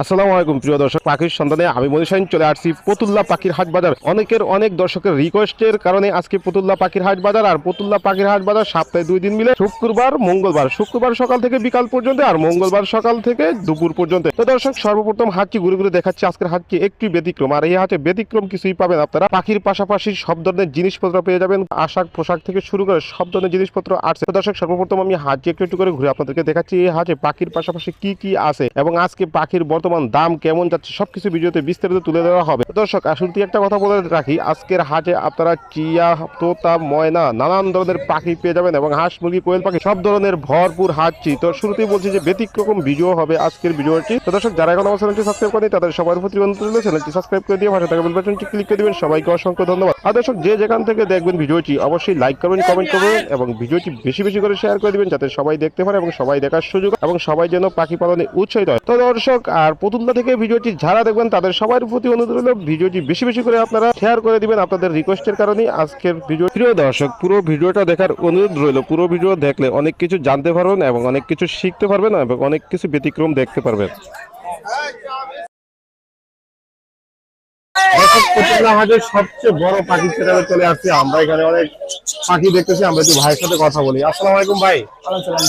আসসালামু আলাইকুম, প্রিয় দর্শক, পাখির সন্ধানে আমি মনীষাইন চলে আসছি পতুল্লা পাখির হাট বাজার। অনেকের অনেক দর্শকের রিকোয়েস্টের কারণে আজকে পতুল্লা পাখির হাট বাজার আর পতুল্লা পাখির হাট বাজার সপ্তাহে দুই দিন মিলে শুক্রবার, মঙ্গলবার। শুক্রবার সকাল থেকে বিকাল পর্যন্ত আর মঙ্গলবার সকাল থেকে দুপুর পর্যন্ত। তো দর্শক, সর্বপ্রথম হাটটি ঘুরে ঘুরে দেখাচ্ছি। আজকের হাটটি একটু ব্যতিক্রম, আর এই হাটে ব্যতিক্রম কিছুই পাবেন আপনারা। পাখির পাশাপাশি সব ধরনের জিনিসপত্র পেয়ে যাবেন। আশাক পোশাক থেকে শুরু করে সব ধরনের জিনিসপত্র আছে। তো দর্শক, সর্বপ্রথম আমি হাটটি একটু একটু করে ঘুরে আপনাদেরকে দেখাচ্ছি। এই হাটে পাখির পাশাপাশি কি কি আছে? এবং আজকে পাখির বর্তমান দাম কেমন যাচ্ছে সবকিছু ভিডিওতে বিস্তারিত তুলে দেওয়া হবে। দর্শক আসলটি একটা কথা বলে রাখি, আজকের হাটে আপনারা চিয়া, তোতা, ময়না নানান ধরনের পাখি পেয়ে যাবেন এবং হাঁস, মুরগি, কোয়েল পাখি সব ধরনের ভরপুর হাটছি তো শুরুতেই বলছি যে ব্যতিক্রম ভিডিও হবে আজকের ভিডিওটি। তো দর্শক, যারা এখন আমার চ্যানেলটি সাবস্ক্রাইব করেনি তাদের সবার প্রতি অনুরোধ চ্যানেলটি সাবস্ক্রাইব করে দিয়ে পাশে থাকা বাটনটি ক্লিক করে দিবেন। সবাইকে অসংখ্য ধন্যবাদ। আর দর্শক, যে যেখান থেকে দেখবেন ভিডিওটি, অবশ্যই লাইক করবেন কমেন্ট করবেন এবং ভিডিওটি বেশি বেশি করে শেয়ার করে দিবেন, যাতে সবাই দেখতে পারে এবং সবাই দেখার সুযোগ এবং সবাই যেন পাখি পালনে উৎসাহিত হয়। তো দর্শক, আর পুতুল্লা থেকে ভিডিওটি যারা দেখবেন তাদের সবার প্রতি অনুরোধ হলো ভিডিওটি বেশি বেশি করে আপনারা শেয়ার করে দিবেন আপনাদের রিকোয়েস্টের কারণে আজকের ভিডিও প্রিয় দর্শক পুরো ভিডিওটা দেখার অনুরোধ রইল। পুরো ভিডিও দেখলে অনেক কিছু জানতে পারবেন এবং অনেক কিছু শিখতে পারবেন এবং অনেক কিছু ব্যতিক্রম দেখতে পারবেন। হাটের সবচেয়ে বড় পাখি সেটাতে চলে আসছি আমরা। এখানে অনেক পাখি দেখতেছি আমরা একটু ভাইয়ের সাথে কথা বলি। আসসালামু আলাইকুম ভাই।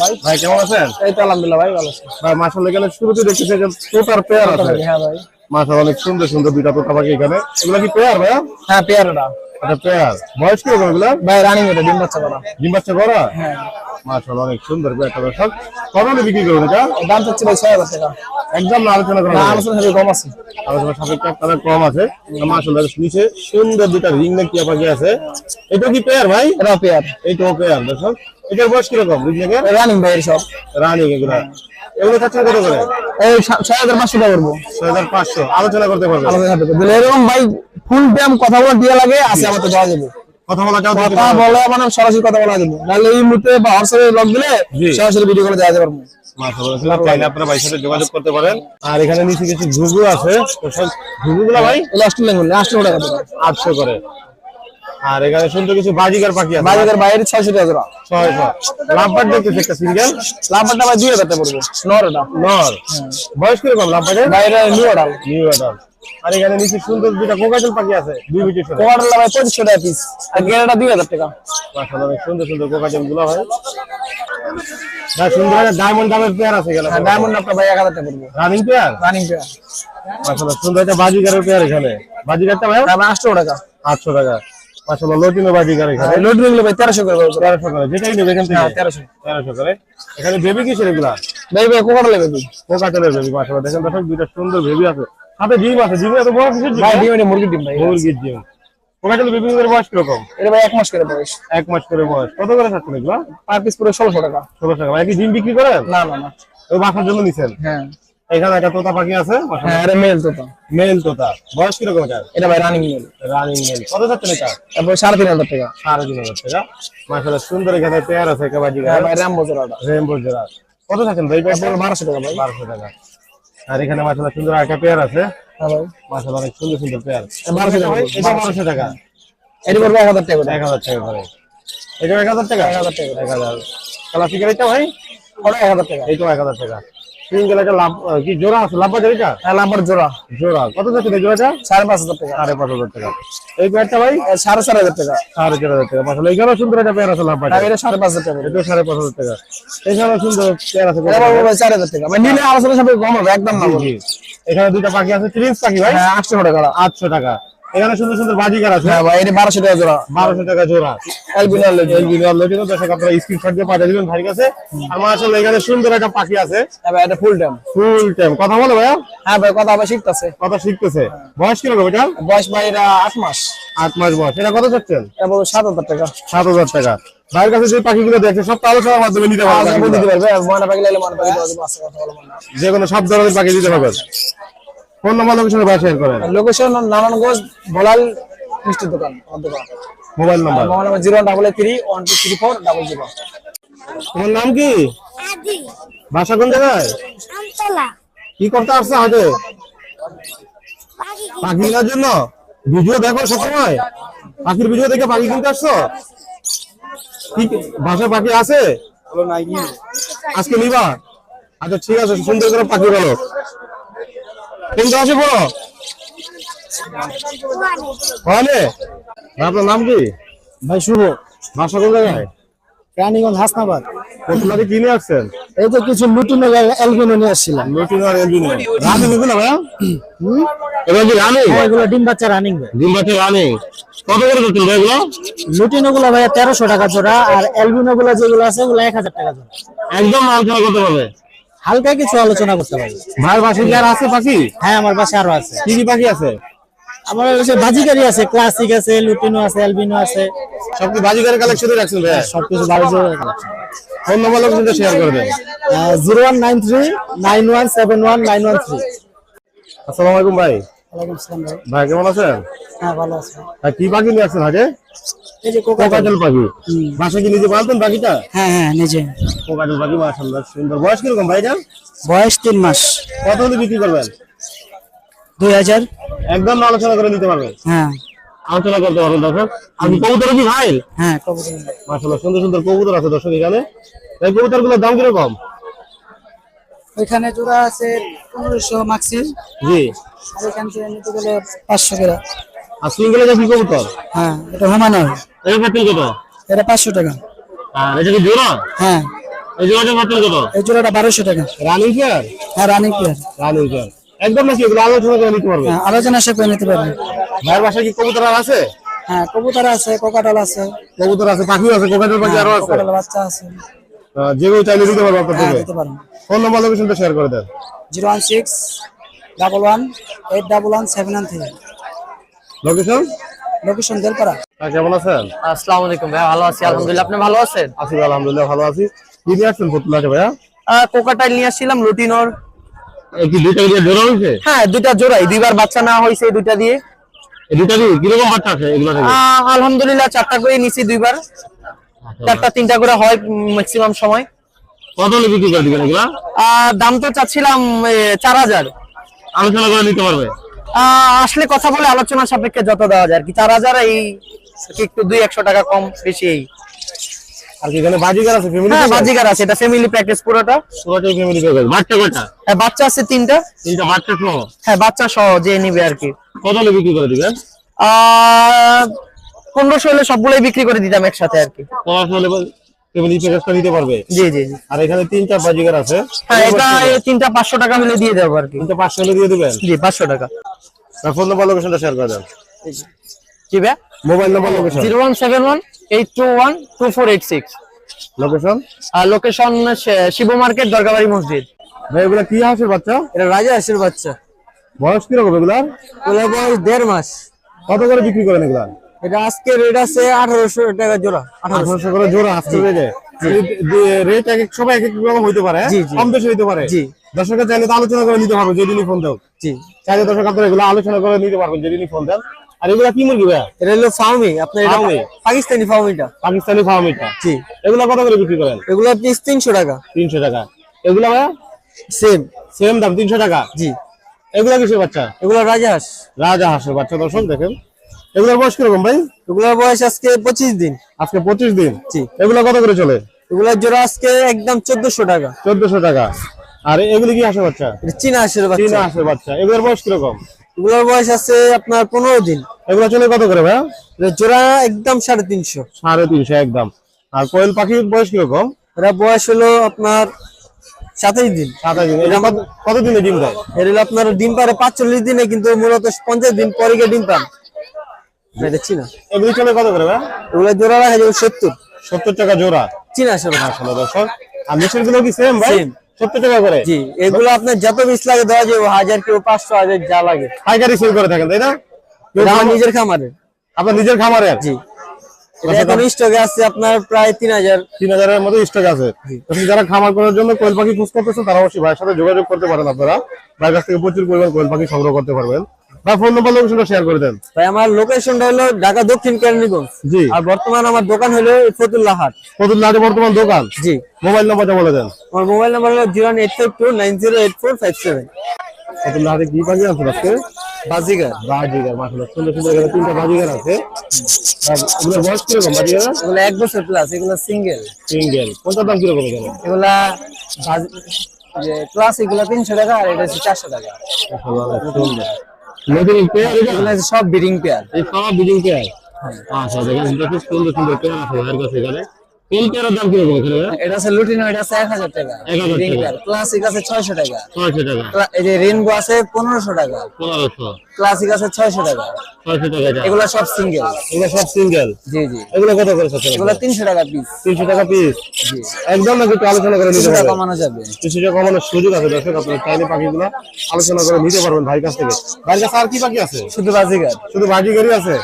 ভাই ভাই কেমন আছেন? এই তো আলহামদুলিল্লাহ ভাই ভালো আছি ভাই মাসাল এখানে শুরুতে দেখতেছি যে তোতার পেয়ার আছে। হ্যাঁ ভাই মাসাল অনেক সুন্দর সুন্দর দুইটা তোতা পাখি এখানে। এগুলো কি পেয়ার হ্যাঁ পেয়ারাটা। এটা পেয়ার। বয়স কি রকম এগুলা ভাই রানিং এটা ডিম বাচ্চা করা। ডিম বাচ্চা করা? হ্যাঁ। মাসাল অনেক সুন্দর পেয়ারটা দর্শক। কত হলে বিক্রি করবেন এটা? দাম চাচ্ছি ভাই ছয় হাজার টাকা। একদম আলোচনা করা আলোচনা সাথে কম আছে। আলোচনা সাপেক্ষে আপনারা কম আছে। মাসাল নিচে সুন্দর দুটা রিং টিয়া পাখি আছে এটা কি পেয়ার ভাই? এটা পেয়ার এইটাও পেয়ার দর্শক। এটার বয়স কীরকম রিং নেকের রানিং ভাই সব। রানিং এগুলা। এগুলো চাচ্ছেন কত করে? এই ছয় হাজার পাঁচশো টাকা করব। ছয় হাজার পাঁচশো। আলোচনা করতে পারবেন। আলোচনা দিলে এরকম ভাই ফুল টাইম কথা বলা দিয়ে লাগে আছে আমার তো দেওয়া যাবে। কথা বলা? মানে সরাসরি কথা বলা যাবে নাহলে এই মুহূর্তে বা হোয়াটসঅ্যাপে লগ দিলে সরাসরি ভিডিও করে দেওয়া যাবে। চাইলে আপনারা ভাইয়ের সাথে যোগাযোগ করতে পারেন। আর এখানে নিচে কিছু ঘুঘু আছে। তো ভাই? অস্ট্রেলিয়ানগুলো আটশো টাকা আটশো করে। আর এখানে সুন্দর কিছু বাজিকার পাখি আছে। বাইরে ছয়শো টাকা জোড়া। ছয়শো। লাভবার দেখতেছি একটা সিঙ্গেল। লাভবারটা ভাই দুই হাজার টাকা পড়বে। নর বয়স কীরকম বাইরে নিউ অর্ডার নিউ আর এখানে নিচে সুন্দর দুইটা কোকাটেল পাখি আছে দুই মিনিটের সাথে কোয়ার্টার ভাই টাকা পিস আর গেরাটা দুই হাজার টাকা। মাশাআল্লাহ অনেক সুন্দর সুন্দর কোকাটেলগুলো হয় না সুন্দর একটা ডায়মন্ড পেয়ার আছে এখানে। হ্যাঁ ডায়মন্ড আপনার ভাই টাকা পড়বে। রানিং পেয়ার রানিং পেয়ার মাশাআল্লাহ সুন্দর একটা পেয়ার এখানে। ভাই? টাকা। আটশো টাকা। মাশাআল্লাহ লটিনো বাজিকার এখানে। লোড নিলে ভাই করে করে যেটাই নেবে এখান থেকে। হ্যাঁ তেরোশো। তেরোশো করে। এখানে বেবি কিসের এগুলা? ভাই ভাই কোকাটা লেগে তুই কোকাটেলের বেবি মাশাআল্লাহ দেখেন দর্শক দুইটা সুন্দর বেবি আছে। সাথে ডিম আছে ডিম এত বড় কিসের ডিম ভাই ডিম? এটা মুরগির ডিম ভাই মুরগির ডিম। কোকাটেল বেবিদের বয়স কীরকম? এটা ভাই এক মাস করে বয়স। এক মাস করে বয়স। কত করে থাকছেন এগুলা? পার পিস পুরো ষোলোশো টাকা। ষোলোশো টাকা। মানে কি ডিম বিক্রি করেন? না না না। ওই বাসার জন্য নিছেন? হ্যাঁ। এখানে একটা তোতা পাখি আছে হ্যাঁ এটা মেল তো তো মেল তোতা। বয়স কীরকম এটা এটা ভাই রানিং মেল রানিং মেল কত যাচ্ছেন এটা? তারপর সাড়ে তিন হাজার টাকা। সাড়ে তিন হাজার টাকা। মাসাল্লাহ সুন্দর এখানে পেয়ার আছে একেবারে হ্যাঁ ভাই র্যাম্বো জোড়াটা। রেমবো জোড়া। কত থাকেন ভাই বারোশো টাকা ভাই। বারোশো টাকা। আর এখানে মাসাল্লাহ সুন্দর একটা পেয়ার আছে। মাসাল্লাহ অনেক সুন্দর সুন্দর পেয়ার বারোশো টাকা এটি পড়বে এক হাজার টাকা এক হাজার টাকা করে। এটা এক হাজার টাকা? এক হাজার টাকা এক হাজার। এটা ভাই? ওটা এক হাজার টাকা। এইটাও এক হাজার টাকা। সিঙ্গেল একটা লাভ কি জোড়া আছে? লাভ বাজার এটা? হ্যাঁ লাম্বার জোড়া। জোড়া। কত যাচ্ছে জোড়াটা? সাড়ে পাঁচ হাজার টাকা। সাড়ে পাঁচ হাজার টাকা। এই পেয়ারটা ভাই? সাড়ে চার হাজার টাকা। সাড়ে চার হাজার টাকা। মাসাল্লাহ এখানেও সুন্দর একটা পেয়ার আছে লাভ বাজার এটা সাড়ে পাঁচ হাজার টাকা। করে। সাড়ে পাঁচ হাজার টাকা। এখানেও সুন্দর পেয়ার আছে। এটা চার হাজার টাকা। ভাই নিলে আলোচনা সাথে কম হবে একদম না। এখানে দুটো পাখি আছে। প্রিন্স পাখি ভাই? হ্যাঁ আটশো টাকা। আটশো টাকা। এখানে সুন্দর সুন্দর বাজিকার আছে। হ্যাঁ ভাই এটা বারোশো টাকা জোড়া। বারোশো টাকা জোড়া। লোটিনো দর্শক আপনারা স্ক্রিনশট দিয়ে পাঠিয়ে দিবেন ভাইয়ের কাছে। আর মাশাআল্লাহ এখানে সুন্দর একটা পাখি আছে। হ্যাঁ ভাই এটা ফুল টাইম ফুল টাইম কথা বলো ভাইয়া। হ্যাঁ ভাই কথা হবে শিখতেছে। কথা শিখতেছে। বয়স কীরকম এটা? বয়স ভাই এটা আট মাস। আট মাস বয়স। এটা কত চাচ্ছেন? এটা সাত হাজার টাকা। সাত হাজার টাকা। ভাইয়ের কাছে যে পাখিগুলো দেখছে সব তো আলোচনার মাধ্যমে নিতে আচ্ছা, দিতে পারবে। ময়না পাখি লাইলে ময়না পাখি দেওয়া যাবে আছে কথা বলব। না যে কোনো সব ধরনের পাখি দিতে পারবেন ফোন নাম্বার লোকেশনে ভাই শেয়ার করেন। লোকেশন নারায়ণগঞ্জ বলাল মিষ্টির দোকান দোকান। Mobile number. Mobile number zero double eight three one two three four double zero. তোমার নাম কি? বাসা কোন জায়গায়? কি করতে আসছে হাটে পাখি কেনার জন্য? ভিডিও দেখো সবসময়। পাখির ভিডিও দেখে পাখি কিনতে আসছো? কি বাসায় পাখি আছে? আজকে নিবা। আচ্ছা ঠিক আছে সুন্দর করে পাখি বলো। কোনটা আছে বড় ওখানে আপনার নাম কি? ভাই শুভ। বাসা কোন জায়গায়? রানীগঞ্জ হাসনাবাদ। প্রথমে কিনে আসছেন? এই তো কিছু নতুন অ্যালবিনো নিয়ে আসছিলাম। নতুন আর এলবিনো। রানি নিবি না ভাইয়া এবার কি রানি হ্যাঁ, এগুলো ডিম বাচ্চা রানিং ভাই ডিম বাচ্চা রানি কত করে দিচ্ছেন ভাই এগুলো? লুটিনো গুলো ভাই তেরোশো টাকা জোড়া আর অ্যালবিনো গুলো যেগুলো আছে ওগুলো এক হাজার টাকা জোড়া। একদম আলোচনা করতে পারবে হালকা কিছু আলোচনা করতে পারবে ভাইয়ের বাসায় কি আর আছে পাখি হ্যাঁ আমার পাশে আরও আছে। কি কি পাখি আছে? আমার কাছে বাজিকারি আছে ক্লাসিক আছে লুটিনো আছে অ্যালবিনো আছে। সব কি বাজিকারের কালেকশনে রাখছেন ভাইয়া সবকিছু বাড়িতে ফোন নম্বর লোকেশনটা শেয়ার করে দেন। Zero one nine three nine one seven one nine one three আসসালামু আলাইকুম ভাই। ওয়ালাইকুম আসসালাম ভাই। ভাই কেমন আছেন? হ্যাঁ ভালো আছে। ভাই কি পাখি নিয়ে আসছেন হাটে? এই যে কোকা পাখি। বাসায় কি নিজে পালতেন পাখিটা? হ্যাঁ হ্যাঁ নিজে। কোকাটেল পাখি মাশাআল্লাহ সুন্দর। বয়স কীরকম ভাই এটা বয়স তিন মাস। কত হলে বিক্রি করবেন? দুই হাজার। একদম আলোচনা করে নিতে পারবেন হ্যাঁ। আলোচনা করতে পারবেন দর্শক। আপনি কবুতর কি ভাই হ্যাঁ কবুতর। মাশাআল্লাহ সুন্দর সুন্দর কবুতর আছে দর্শক এখানে। এই কবুতরগুলোর দাম কীরকম? ওইখানে জোড়া আছে পনেরোশো মাক্সির জি। আর এখান থেকে নিতে গেলে পাঁচশো করে। আর সিঙ্গেলে কি কবুতর? হ্যাঁ এটা হোমানোর এই পাতিল কত? এটা পাঁচশো টাকা। আর এটা কি জোড়া? হ্যাঁ। এই জোড়াটা পাতিল কত? এই জোড়াটা বারোশো টাকা। রানিং চেয়ার হ্যাঁ রানিং চেয়ার একদম নাকি এগুলো আলোচনা করে নিতে পারবে? হ্যাঁ আলোচনা সে করে নিতে পারবেন ভাইয়ের বাসায় কি কবুতর আছে? হ্যাঁ কবুতর আছে কোকাটাল আছে। কবুতর আছে পাখিও আছে কোকাটেল পাখি আরও আছে? কোকাটাল বাচ্চা আছে। যেগুলো চাইলে দিতে পারব আপনার হ্যাঁ থেকে। দিতে পারেন ফোন নাম্বার লোকেশনটা শেয়ার করে দেন। Zero one six double one eight double one seven one three. Location? Location Delpara. কেমন আছেন? আসসালামু আলাইকুম ভাই ভালো আছি। আলহামদুলিল্লাহ আপনি ভালো আছেন? আছি আলহামদুলিল্লাহ ভালো আছি। কি নিয়ে আসছেন ফতুল্লাটে ভাইয়া? কোকাটাইল নিয়ে আসছিলাম লুটিনোর এই কি দুইটা দিয়ে জোড়া হয়েছে? হ্যাঁ দুইটা জোড়াই। দুইবার বাচ্চা নেওয়া হয়েছে দুইটা দিয়ে। দুইটা দিয়ে কীরকম বাচ্চা আছে এগুলো আলহামদুলিল্লাহ চারটা করে নিছি দুইবার। চারটা তিনটা করে হয় ম্যাক্সিমাম সময়। কত বিক্রি করে দিবেন এগুলা? দাম তো চাচ্ছিলাম চার হাজার। আলোচনা করে নিতে পারবে? আসলে কথা বলে আলোচনা সাপেক্ষে যত দেওয়া যায় আর কি। চার হাজার এই একটু দুই একশো টাকা কম বেশি এই। আর কি এখানে বাজিগার আছে ফ্যামিলি হ্যাঁ বাজিকার আছে এটা ফ্যামিলি পুরোটা। পুরোটাই ফ্যামিলি প্যাকেজ বাচ্চা কয়টা? হ্যাঁ, বাচ্চা আছে তিনটা। তিনটা বাচ্চা সহ? হ্যাঁ বাচ্চা সহ যে নিবে আর কি। কত হলে বিক্রি করে দিবেন? আহ পনেরোশো হলে সবগুলোই বিক্রি করে দিতাম একসাথে আর কি। পনেরোশো হলে ফ্যামিলি প্যাকেজটা নিতে পারবে? জি জি জি। আর এখানে তিনটা আছে। হ্যাঁ এটা তিনটা পাঁচশো টাকা হলে দিয়ে দেবো আর কি। তিনটা পাঁচশো হলে দিয়ে দিবেন? জি পাঁচশো টাকা। ফোন নাম্বার লোকেশনটা শেয়ার করে দেন। জি ভাই? মোবাইল নাম্বার লোকেশন লোকেশন আর লোকেশন শিব মার্কেট দরগাবাড়ি মসজিদ। ভাই এগুলা কি হাঁসের বাচ্চা? এটা রাজা হাসির বাচ্চা। বয়স কীরকম এগুলার? ওগুলো বয়স দেড় মাস। কত করে বিক্রি করেন এগুলা? এটা আজকে রেট আছে আঠারোশো টাকা জোড়া আঠারোশো। আঠারোশো করে জোড়া আসতে রেটে রেট এক এক সময় এক এক রকম হইতে পারে। কম বেশি হইতে পারে। জি। দর্শকের চাইলে তো আলোচনা করে নিতে পারব যেদিনই ফোন দাও। জি। চাইলে দর্শক আপনারা এগুলো আলোচনা করে নিতে পারবেন যেদিনই ফোন দেন। আর এগুলা কি মুরগি ভাইয়া? এটা হলো ফার্মি আপনার এটা পাকিস্তানি ফার্মিটা পাকিস্তানি ফার্মিটা জি। এগুলা কত করে বিক্রি করেন? এগুলো পিস তিনশো টাকা। তিনশো টাকা। এগুলা ভাইয়া? সেম সেম দাম তিনশো টাকা? জি। এগুলা কিসের বাচ্চা? এগুলো রাজা হাঁস রাজা হাঁসের বাচ্চা দর্শক দেখেন। এগুলোর বয়স কীরকম ভাই? এগুলোর বয়স আজকে পঁচিশ দিন। আজকে পঁচিশ দিন? জি। এগুলা কত করে চলে? এগুলোর জোড়া আজকে একদম চোদ্দশো টাকা। চোদ্দশো টাকা। আর এগুলি কি হাঁসের বাচ্চা? চীনা চীনা বাচ্চা। হাঁসের বাচ্চা। এগুলোর বয়স কীরকম? এগুলোর বয়স আছে আপনার পনেরো দিন। এগুলো চলে কত করে এটা জোড়া একদম সাড়ে তিনশো। সাড়ে তিনশো একদম। আর কোয়েল পাখির বয়স কীরকম? এটা বয়স হলো আপনার সাতাইশ দিন। সাতাশ দিন। এটা কত- দিনে ডিম দেয়? হলো আপনার ডিম পারে পাঁচচল্লিশ দিনে কিন্তু মূলত পঞ্চাশ দিন পরে গিয়ে ডিম পান না, এটা চীনা। এগুলো চলে কত করে এগুলো জোড়া রাখা যাবে সত্তর। সত্তর টাকা জোড়া। চীনা হাঁসের আসলে দর্শক। আরগুলো কি সেম ভাই? সত্তর টাকা করে? জি এগুলো আপনার যত পিস লাগে দেওয়া যাবে হাজার কেউ পাঁচশো হাজার যা লাগে। পাইকারি সেল করে থাকেন তাই না? নিজের খামারে আপনার নিজের খামারে জি। এখন স্টকে আছে আপনার প্রায় তিন হাজার। তিন হাজারের মতো স্টক আছে। যারা খামার করার জন্য কোয়েল পাখি খোঁজ করতেছেন তারা অবশ্যই ভাইয়ের সাথে যোগাযোগ করতে পারেন আপনারা। ভাইয়ের কাছ থেকে প্রচুর পরিমাণ কোয়েল পাখি সংগ্রহ করতে পারবেন। বা ফোন নম্বর লোকেশনটা শেয়ার করে দেন। ভাই আমার লোকেশনটা হলো ঢাকা দক্ষিণ কেরানীগঞ্জ। জি। আর বর্তমান আমার দোকান হলো ফতুল্লাহ হাট। কতদিন লাগে বর্তমান দোকান? জি। মোবাইল নাম্বারটা বলে দেন। আমার মোবাইল নাম্বার হলো zero eight five two nine zero eight four five seven. কতদিন হাতে কি পাখি আছে আজকে? বাজিগার। বাজিগার মাসাল্লাহ সুন্দর সুন্দর এখানে তিনটা বাজিগার আছে। আর এগুলোর বয়স কীরকম বাজিগার এগুলো এক বছর প্লাস এগুলো সিঙ্গেল সিঙ্গেল কোনটার দাম কীরকম এগুলা? বাজি- যে ক্লাসিকগুলো তিনশো টাকা আর এটা হচ্ছে চারশো টাকা। নতুন পেয়ার এগুলো? সব বিডিং পেয়ার এই সব বিডিং পেয়ার আচ্ছা দেখেন সুন্দর সুন্দর পেয়ার আছে ভাইয়ের কাছে এখানে। কোন দাম এখানে এটা আছে লুটিনো এটা আছে এক হাজার টাকা। 1000 টাকা। ক্লাসিক আছে ছয়শো টাকা। ছয়শো টাকা। এই যে আছে পনেরোশো টাকা। পনেরোশো। ক্লাসিক আছে ছয়শো টাকা। ছয়শো টাকা এগুলো সব সিঙ্গেল এগুলো সব সিঙ্গেল জি জি। এগুলো কত করে চাচ্ছেন এগুলো তিনশো টাকা পিস তিনশো টাকা পিস জি। একদম নাকি একটু আলোচনা করে নিতে পারবেন কমানো যাবে। কমানোর সুযোগ আছে দর্শক আপনার চাইলে পাখিগুলো আলোচনা করে নিতে পারবেন ভাই কাছ থেকে। ভাই কাছে আর কি পাখি আছে? শুধু বাজিগার। শুধু বাজি গাড়ি আছে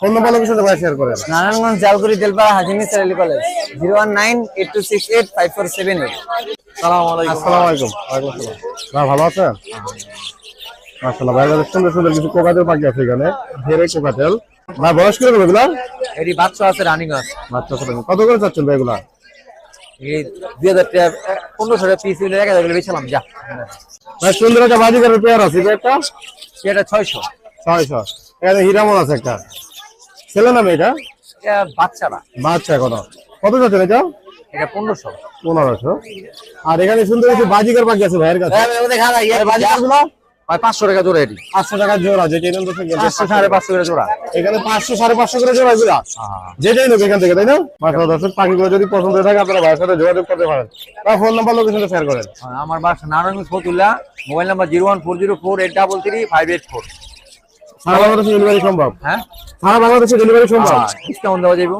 ফোন নাম্বার লোকের সাথে শেয়ার করেন। নারায়ণগঞ্জ জালকুড়ি তেলপাড়া হাজিমি সারালি college zero one nine eight two six eight five four seven eight. আসসালামু আলাইকুম। ওয়ালাইকুম ভালো আছেন? মাশাআল্লাহ ভাই সুন্দর সুন্দর কিছু কোকাতেল পাখি আছে এখানে। ধেরে কোকাতেল ভাই বয়স কীরকম এগুলা এটি বাচ্চা আছে রানিং আছে। বাচ্চা ছোট কত করে চাচ্ছেন ভাই এগুলা? এই দুই হাজার টাকা পনেরোশো টাকা পিস হইলে এক হাজার করে বেছিলাম যা। ভাই সুন্দর একটা পেয়ার আছে এটা? একটা এটা ছয়শো। ছয়শো। এখানে হিরামন আছে একটা। ছেলে নামে এটা? এটা বাচ্চারা বাচ্চা এখনও। কত যাচ্ছেন এটা? এটা পনেরোশো। পনেরোশো। আর এখানে সুন্দর কিছু বাজিকার পাখি আছে ভাইয়ের কাছে? পাঁচশো টাকা জোড়া এটি। পাঁচশো টাকা জোড়া যেটা পাঁচশো সাড়ে পাঁচশো করে জোড়া। এখানে পাঁচশো সাড়ে পাঁচশো করে জোড়া যেটাই নেবে এখান থেকে তাই না? মাত্র দর্শক পাখিগুলো যদি পছন্দ হয়ে থাকে আপনারা ভাইয়ের সাথে যোগাযোগ করতে পারেন। বা ফোন নাম্বার লোকেশনটা শেয়ার করেন। আমার বাসা Narayanganj Fatullah mobile number zero one four zero four eight double three five eight four. সারা বাংলাদেশে ডেলিভারি সম্ভব। হ্যাঁ? সারা বাংলাদেশে ডেলিভারি সম্ভব। ডিসকাউন্ট দেওয়া যাইব?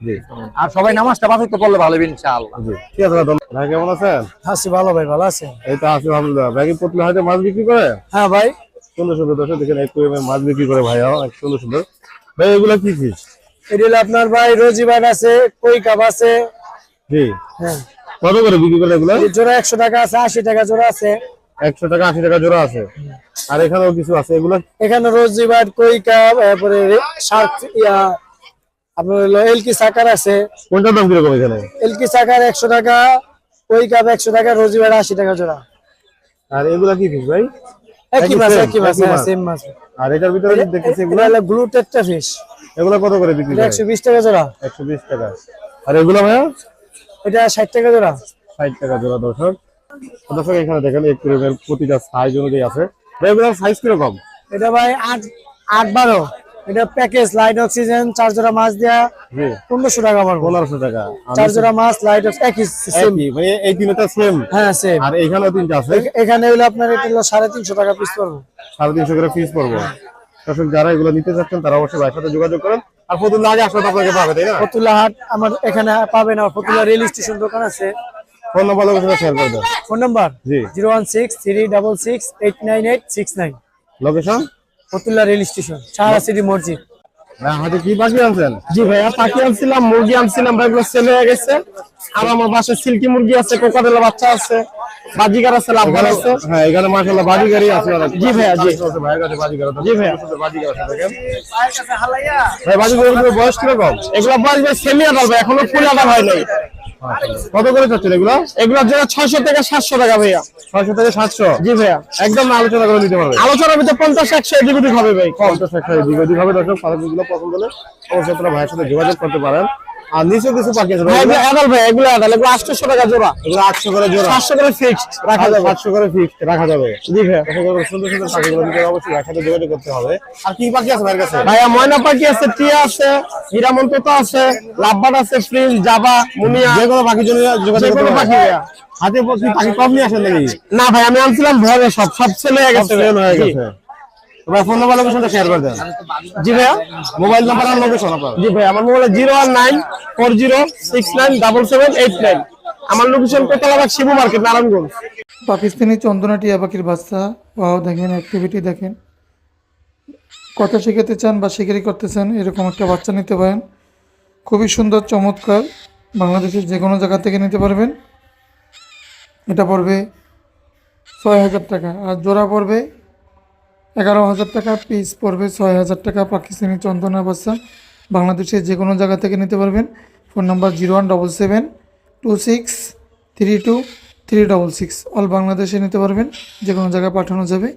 জি। আর সবাই নামাজটা পাঁচ তো পড়লে ভালো হবে ইনশাআল্লাহ। ঠিক আছে ভাই কেমন আছেন? আছি ভালো ভাই ভালো আছে এই তো আছি আলহামদুলিল্লাহ। ব্যাগি পটলে হয়তো মাছ বিক্রি করে? হ্যাঁ ভাই। সুন্দর সুন্দর দর্শক দেখেন একটু মাছ বিক্রি করে ভাইয়া অনেক সুন্দর সুন্দর। ভাই এগুলো কি ফিস এটি আপনার ভাই রোজিবান আছে কই কাপ আছে। জি। হ্যাঁ। কত করে বিক্রি করে এগুলো? জোড়া একশো টাকা আছে আশি টাকা জোড়া আছে। একশো টাকা আশি টাকা জোড়া আছে। আর এখানেও কিছু আছে। এগুলো এখানে রোজিবান কই কাপ তারপরে শার্ক ইয়া আপনার হলো এলকি সাকার আছে। কোনটার দাম কীরকম এখানে? এলকি সাকার একশো টাকা কই কাপ একশো টাকা রোজিবান আশি টাকা জোড়া। আর এগুলা কি ফিস ভাই? একই মাছ একই মাছ হ্যাঁ মাছ। সেম মাছ। আর এটার ভিতরে দেখতেছি এগুলো? হলো ব্লু টেট্টা ফিশ এগুলো কত করে বিক্রি করে? একশো বিশ টাকা জোড়া। একশো বিশ টাকা। আর এগুলো ভাইয়া? এটা ষাট টাকা জোড়া। ষাট টাকা জোড়া দর্শক। দর্শক এখানে দেখেন একটু প্রতিটা সাইজ অনুযায়ী আছে। ভাই সাইজ কীরকম? এটা ভাই আট আট বারো। এটা প্যাকেজ লাইট অক্সিজেন চার জোড়া মাছ দেওয়া পনেরোশো টাকা পড়ব। পনেরোশো টাকা। চার জোড়া মাছ লাইট একই সেম মানে এই তিনটা সেম হ্যাঁ সেম আর এখানেও তিনটা আছে। এখানে হলো আপনার এটা হলো সাড়ে তিনশো টাকা পিস পড়ব। সাড়ে তিনশো করে ফিস পড়ব। দর্শক যারা এগুলো নিতে চাচ্ছেন তারা অবশ্যই ভাইয়ের সাথে যোগাযোগ করেন। আর প্রতিদিন আগে আসলে আপনাকে পাবে তাই না? ফতুল্লা হাট আমার এখানে পাবেন আর ফতুল্লা রেল স্টেশন দোকান আছে। ফোন নাম্বার লোকেশন শেয়ার করে দেন ফোন নাম্বার? জি। Zero one six three double six eight nine eight six nine. Location? Fatullah rail station Sahara city মসজিদ। হাতে কি পাখি আনছেন? জি ভাইয়া পাখি আনছিলাম মুরগি আনছিলাম ভাই এগুলো সেল হয়ে গেছে। আর আমার বাসায় সিল্কি মুরগি আছে কোকারেলা বাচ্চা আছে বাজিকার আছে লাভবার আছে। হ্যাঁ এখানে মাশাআল্লাহ বাজি আছে অনেক জি ভাইয়া, জি। আছে ভাইয়ের কাছে গাড়ি জি ভাইয়া। আছে দেখেন। ভাই বয়স এগুলো বয়স ভাই সেমি আদার ভাই এখনও ফুল আদার হয় নাই। কত করে চাচ্ছেন এগুলো? এগুলো জন্য ছয়শো থেকে সাতশো টাকা ভাইয়া। ছয়শো থেকে সাতশো? জি ভাইয়া। একদম আলোচনা করে দিতে পারবে। আলোচনার ভিতরে পঞ্চাশ একশো এদিক ওদিক হবে ভাই। পঞ্চাশ একশো এদিক ওদিক হবে দর্শক পাখিগুলো পছন্দ হলে অবশ্যই আপনারা ভাইয়ের সাথে যোগাযোগ করতে পারেন। আর নিচেও কিছু পাখি আছে ভাই, ভাই এগুলো- ভাই এগুলো আদাল এগুলো আটশোশো টাকা জোড়া। এগুলো করে জোড়া। করে ফিক্সড রাখা যাবে। সাতশো করে ফিক্স রাখা যাবে। জি ভাইয়া সুন্দর সুন্দর পাখিগুলো নিতে অবশ্যই ভাইয়ের যোগাযোগ করতে হবে। আর কি পাখি আছে ভাইয়ের কাছে? ভাইয়া ময়না পাখি আছে টিয়া আছে হীরামন তোতা আছে লাভবাট আছে ফ্রিজ জাবা মুনিয়া। যে কোনো পাখির জন্য যোগাযোগ করতে পাখি পাখি ভাইয়া। হাতে কি পাখি কম নিয়ে আসেন নাকি? না ভাই আমি আনছিলাম ভরে সব সব ছেলে হয়ে গেছে। হয়ে গেছে। তোমার ফোন নাম্বার লোকেশনটা শেয়ার করে দেন। জি ভাইয়া? মোবাইল নাম্বার আর লোকেশন আপনার। জি ভাই আমার mobile zero one nine four zero six nine double seven eight nine আমার লোকেশন শিবু মার্কেট নারায়ণগঞ্জ। পাকিস্তানি চন্দনা টিয়া পাখির বাচ্চা। ওয়াও দেখেন অ্যাক্টিভিটি দেখেন। কথা শেখাতে চান বা শিকারি করতে চান এরকম একটা বাচ্চা নিতে পারেন। খুবই সুন্দর চমৎকার। বাংলাদেশের যে কোনো জায়গা থেকে নিতে পারবেন। এটা পড়বে ছয় হাজার টাকা। আর জোড়া পড়বে এগারো হাজার টাকা পিস পড়বে, ছয় হাজার টাকা পাকিস্তানি চন্দনা বাচ্চা। বাংলাদেশে যে কোনো জায়গা থেকে নিতে পারবেন। Phone number zero one double seven, two six, three two, three double six. All বাংলাদেশে নিতে পারবেন। যে কোনো জায়গায় পাঠানো যাবে।